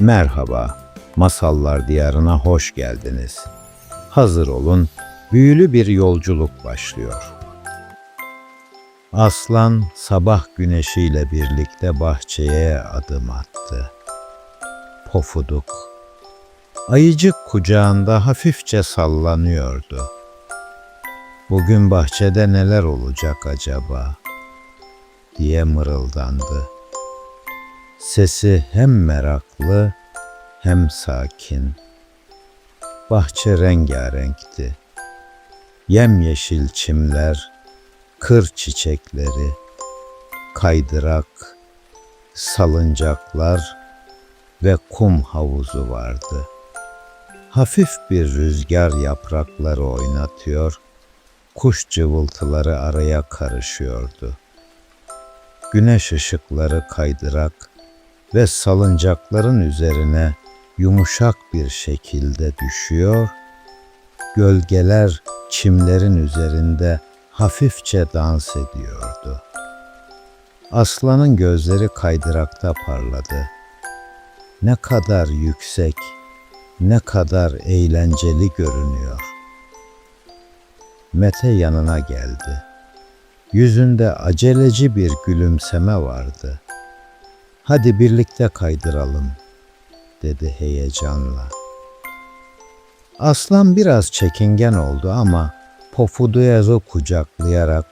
Merhaba, Masallar Diyarına hoş geldiniz. Hazır olun, büyülü bir yolculuk başlıyor. Aslan sabah güneşiyle birlikte bahçeye adım attı. Pofuduk, ayıcık kucağında hafifçe sallanıyordu. Bugün bahçede neler olacak acaba? diye mırıldandı. Sesi hem meraklı hem sakin. Bahçe rengarenkti. Yemyeşil çimler, kır çiçekleri, kaydırak, salıncaklar ve kum havuzu vardı. Hafif bir rüzgar yaprakları oynatıyor, kuş cıvıltıları araya karışıyordu. Güneş ışıkları kaydırak ve salıncakların üzerine yumuşak bir şekilde düşüyor, gölgeler çimlerin üzerinde hafifçe dans ediyordu. Aslanın gözleri kaydırakta parladı. Ne kadar yüksek, ne kadar eğlenceli görünüyor. Mete yanına geldi. Yüzünde aceleci bir gülümseme vardı. Hadi birlikte kaydıralım, dedi heyecanla. Aslan biraz çekingen oldu ama Pofuduyaz'ı kucaklayarak,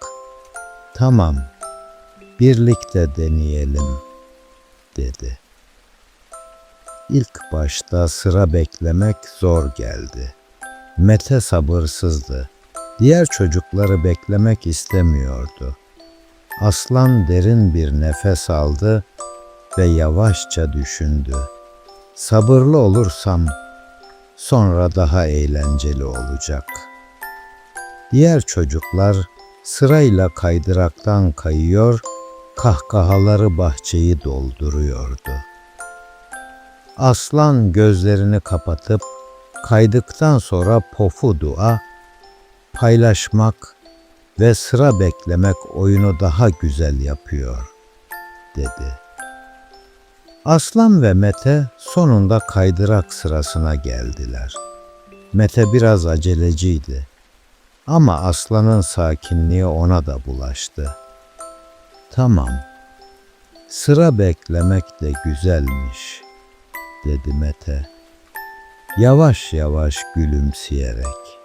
tamam, birlikte deneyelim, dedi. İlk başta sıra beklemek zor geldi. Mete sabırsızdı. Diğer çocukları beklemek istemiyordu. Aslan derin bir nefes aldı ve yavaşça düşündü. Sabırlı olursam sonra daha eğlenceli olacak. Diğer çocuklar sırayla kaydıraktan kayıyor, kahkahaları bahçeyi dolduruyordu. Aslan gözlerini kapatıp kaydıktan sonra Pofuduk'a paylaşmak ve sıra beklemek oyunu daha güzel yapıyor, dedi. Aslan ve Mete sonunda kaydırak sırasına geldiler. Mete biraz aceleciydi. Ama aslanın sakinliği ona da bulaştı. Tamam, sıra beklemek de güzelmiş, dedi Mete. Yavaş yavaş gülümseyerek.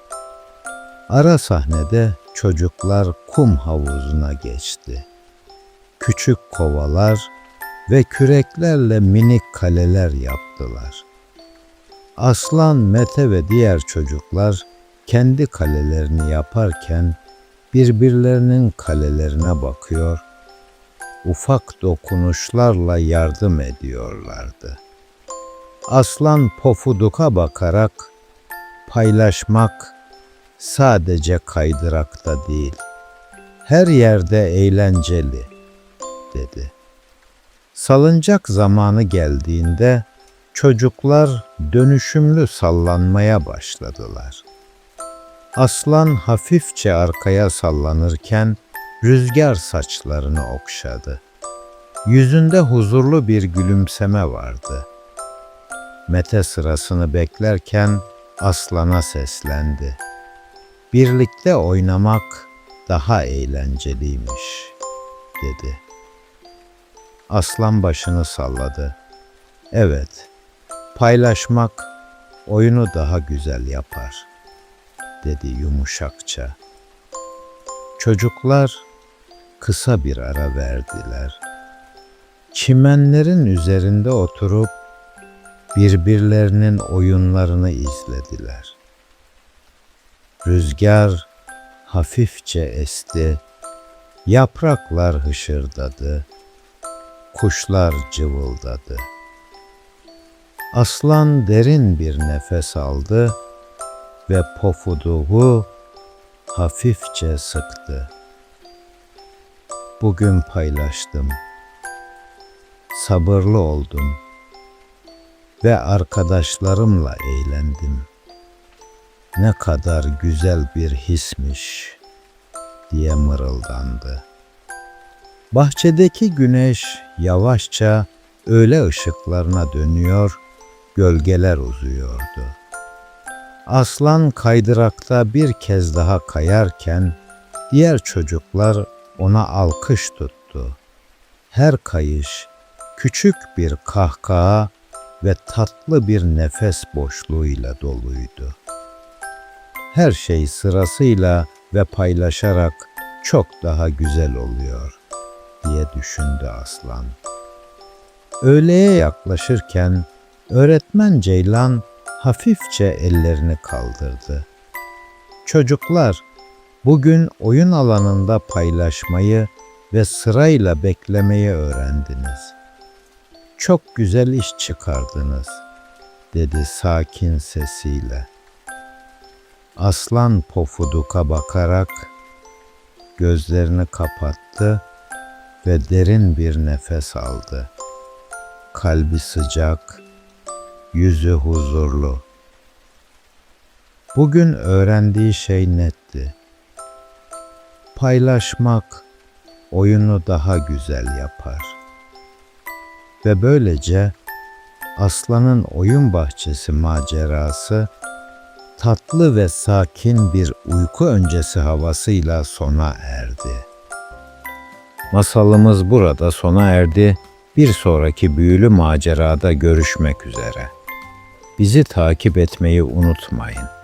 Ara sahnede çocuklar kum havuzuna geçti. Küçük kovalar ve küreklerle minik kaleler yaptılar. Aslan, Mete ve diğer çocuklar kendi kalelerini yaparken birbirlerinin kalelerine bakıyor, ufak dokunuşlarla yardım ediyorlardı. Aslan Pofuduk'a bakarak paylaşmak sadece kaydırakta değil, her yerde eğlenceli, dedi. Salıncak zamanı geldiğinde çocuklar dönüşümlü sallanmaya başladılar. Aslan hafifçe arkaya sallanırken rüzgar saçlarını okşadı. Yüzünde huzurlu bir gülümseme vardı. Mete sırasını beklerken aslana seslendi. Birlikte oynamak daha eğlenceliymiş, dedi. Aslan başını salladı. Evet, paylaşmak oyunu daha güzel yapar, dedi yumuşakça. Çocuklar kısa bir ara verdiler. Çimenlerin üzerinde oturup birbirlerinin oyunlarını izlediler. Rüzgar hafifçe esti, yapraklar hışırdadı, kuşlar cıvıldadı. Aslan derin bir nefes aldı ve pofuduğu hafifçe sıktı. Bugün paylaştım. Sabırlı oldum ve arkadaşlarımla eğlendim. Ne kadar güzel bir hismiş diye mırıldandı. Bahçedeki güneş yavaşça öğle ışıklarına dönüyor gölgeler uzuyordu. Aslan kaydırakta bir kez daha kayarken diğer çocuklar ona alkış tuttu. Her kayış küçük bir kahkaha ve tatlı bir nefes boşluğuyla doluydu. Her şey sırasıyla ve paylaşarak çok daha güzel oluyor diye düşündü aslan. Öğleye yaklaşırken öğretmen Ceylan hafifçe ellerini kaldırdı. Çocuklar, bugün oyun alanında paylaşmayı ve sırayla beklemeyi öğrendiniz. Çok güzel iş çıkardınız, dedi sakin sesiyle. Aslan pofuduka bakarak gözlerini kapattı ve derin bir nefes aldı. Kalbi sıcak, yüzü huzurlu. Bugün öğrendiği şey netti. Paylaşmak oyunu daha güzel yapar. Ve böylece Aslanın oyun bahçesi macerası tatlı ve sakin bir uyku öncesi havasıyla sona erdi. Masalımız burada sona erdi. Bir sonraki büyülü macerada görüşmek üzere. Bizi takip etmeyi unutmayın.